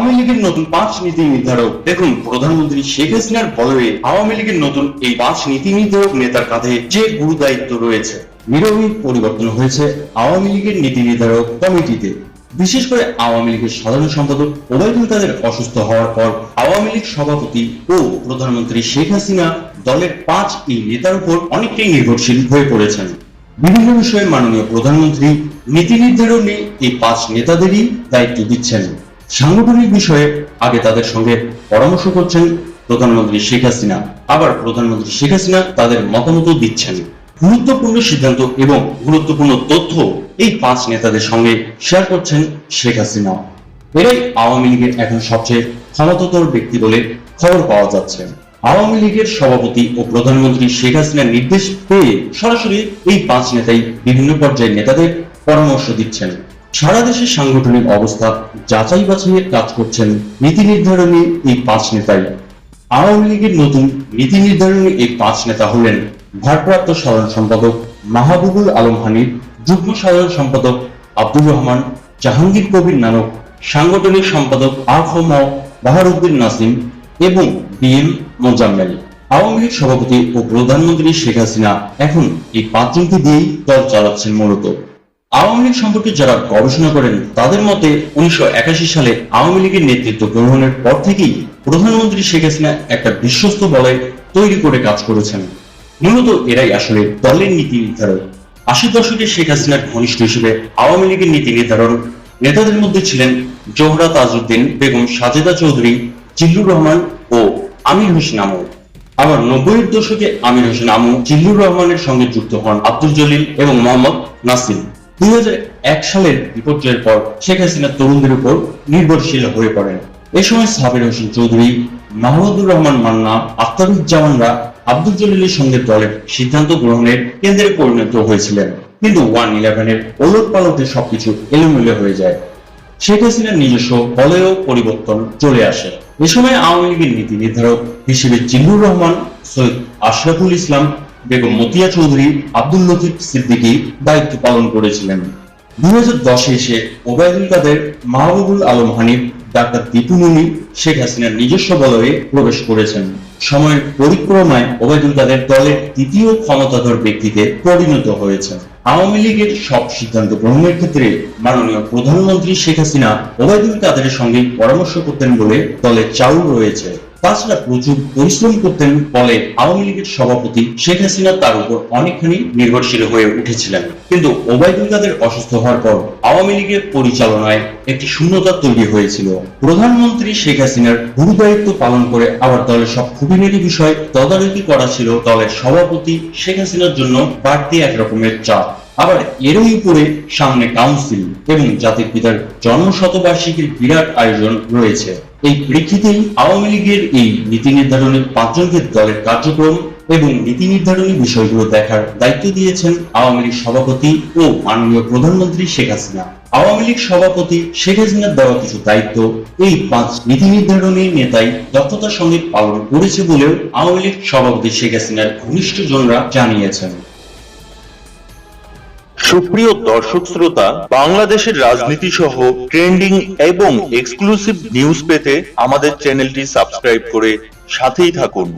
লীগের নতুন পাঁচ নীতি নির্ধারক। দেখুন, প্রধানমন্ত্রী শেখ হাসিনার বলয়ে আওয়ামী লীগের নতুন এই পাঁচ নীতি নির্ধারক নেতার কাঁধে যে গুরু দায়িত্ব রয়েছে নীরবই পরিবর্তন হয়েছে আওয়ামী লীগের নীতি নির্ধারক কমিটিতে। বিশেষ করে আওয়ামী লীগের সাধারণ সম্পাদক ওবায়দুল কাদের অসুস্থ হওয়ার পর আওয়ামী লীগ সভাপতি ও প্রধানমন্ত্রী শেখ হাসিনা দলের পাঁচ এই নেতার উপর অনেকটাই নির্ভরশীল হয়ে পড়েছেন। বিভিন্ন বিষয়ে মাননীয় প্রধানমন্ত্রী নীতি নির্ধারণে এই পাঁচ নেতাদেরই দায়িত্ব দিচ্ছেন। সাংগঠনিক বিষয়ে আগে তাদের সঙ্গে পরামর্শ করছেন প্রধানমন্ত্রী শেখ হাসিনা। আবার প্রধানমন্ত্রী শেখ হাসিনা তাদের মতামত দিচ্ছেন। গুরুত্বপূর্ণ সিদ্ধান্ত এবং গুরুত্বপূর্ণ তথ্য এই পাঁচ নেতাদের সঙ্গে শেয়ার করছেন শেখ হাসিনা। এরাই আওয়ামী লীগের এখন সবচেয়ে ক্ষমতাধর ব্যক্তি বলে খবর পাওয়া যাচ্ছে। আওয়ামী লীগের সভাপতি ও প্রধানমন্ত্রী শেখ হাসিনার নির্দেশ পেয়ে সরাসরি এই পাঁচ নেতাই বিভিন্ন পর্যায়ের নেতাদের পরামর্শ দিচ্ছেন। সারা দেশের সাংগঠনিক অবস্থা যাচাই বাছাইয়ের কাজ করছেন নীতি নির্ধারণী এই পাঁচ নেতাই। আওয়ামী লীগের নতুন নীতি নির্ধারণী এই পাঁচ নেতা হলেন ভারপ্রাপ্ত সাধারণ সম্পাদক মাহবুবুল আলম হানিফ, যুগ্ম সাধারণ সম্পাদক আব্দুর রহমান, জাহাঙ্গীর কবির নানক, সাংগঠনিক সম্পাদক আফম বাহারুদ্দিন নাসিম এবং বিএম মোজাম্মেল। আওয়ামী লীগ সভাপতি ও প্রধানমন্ত্রী শেখ হাসিনা এখন এই পাঁচজনকে দিয়েই দল চালাচ্ছেন মূলত। আওয়ামী লীগ সম্পর্কে যারা গবেষণা করেন, তাদের মতে উনিশশো একাশি সালে আওয়ামী লীগের নেতৃত্ব গ্রহণের পর থেকেই প্রধানমন্ত্রী শেখ হাসিনা একটা বিশ্বস্ত বলয় তৈরি করে কাজ করেছেন। মূলত এরাই আসলে দলের নীতি নির্ধারক। আশি দশকে শেখ হাসিনার ঘনিষ্ঠ হিসেবে আওয়ামী লীগের নীতি নির্ধারণ নেতাদের মধ্যে ছিলেন জোহরা তাজউদ্দিন, বেগম সাজেদা চৌধুরী, জিল্লুর রহমান ও আমির হোসেন আমু। আবার নব্বইয়ের দশকে আমির হোসেন আমু, জিল্লুর রহমানের সঙ্গে যুক্ত হন আব্দুল জলিল এবং মোহাম্মদ নাসিম দুই সালের বিপর্যয়ের পর শেখ হাসিনা তরুণদের উপর নির্ভরশীল হয়ে পড়েন। সময় সাবির হোসেন চৌধুরী, মাহমুদুর রহমান মান্না আব্দুল জলিলের সঙ্গে দলের সিদ্ধান্ত গ্রহণের কেন্দ্রে পরিণত হয়েছিলেন। কিন্তু ওয়ান ইলেভেনের ওলট পালটে সবকিছু এলোমেলো হয়ে যায়। শেখ হাসিনার নিজস্ব বলেও পরিবর্তন চলে আসে। এ সময় আওয়ামী লীগের নীতি নির্ধারক হিসেবে জিল্লুর রহমান, সৈয়দ আশরাফুল ইসলাম বেগম মতিয়া চৌধুরী, আব্দুল লতিফ সিদ্দিকী দায়িত্ব পালন করেছিলেন। দুই হাজার দশে এসে ওবায়দুল কাদের, মাহবুবুল আলম হানিফ, ডাক্তার দীপু মুনি, শেখ হাসিনার নিজস্ব বলয়ে প্রবেশ করেছেন। সময়ের পরিক্রমায় ওবায়দুল কাদের দলের দ্বিতীয় ক্ষমতাধর ব্যক্তিতে পরিণত হয়েছেন। আওয়ামী লীগের সব সিদ্ধান্ত গ্রহণের ক্ষেত্রে মাননীয় প্রধানমন্ত্রী শেখ হাসিনা ওবায়দুল কাদেরের সঙ্গে পরামর্শ করতেন বলে দলের চাউল রয়েছে। তাছাড়া প্রচুর পরিশ্রম করতেন বলে আওয়ামী লীগের সভাপতি শেখ হাসিনা তার উপর অনেকখানি নির্ভরশীল হয়ে উঠেছিলেন। কিন্তু ওবায়দুল কাদের অসুস্থ হওয়ার পর আওয়ামী লীগের পরিচালনায় একটি শূন্যতা তৈরি হয়েছিল। প্রধানমন্ত্রী শেখ হাসিনার গুরু দায়িত্ব পালন করে আবার দলের সব খুঁটিনাটি বিষয় তদারকি করা ছিল দলের সভাপতি শেখ হাসিনার জন্য বাড়তি এক রকমের চাপ। আবার এরই উপরে সামনে কাউন্সিল এবং জাতির পিতার জন্ম শতবার্ষিকীর বিরাট আয়োজন রয়েছে। এই প্রেক্ষিতেই আওয়ামী লীগের এই নীতি নির্ধারণের পাঁচজনকে দলের কার্যক্রম এবং নীতি নির্ধারণী বিষয়গুলো দেখার দায়িত্ব দিয়েছেন আওয়ামী লীগ সভাপতি ও মাননীয় প্রধানমন্ত্রী শেখ হাসিনা। আওয়ামী লীগ সভাপতি শেখ হাসিনার দেওয়া কিছু দায়িত্ব এই পাঁচ নীতি নির্ধারণী নেতাই দক্ষতার সঙ্গে পালন করেছে বলেও আওয়ামী লীগ সভাপতি শেখ হাসিনার ঘনিষ্ঠজনরা জানিয়েছেন। সুপ্রিয় দর্শক শ্রোতা, বাংলাদেশের রাজনীতি সহ ট্রেন্ডিং এবং এক্সক্লুসিভ নিউজ পেতে আমাদের চ্যানেলটি সাবস্ক্রাইব করে সাথেই থাকুন।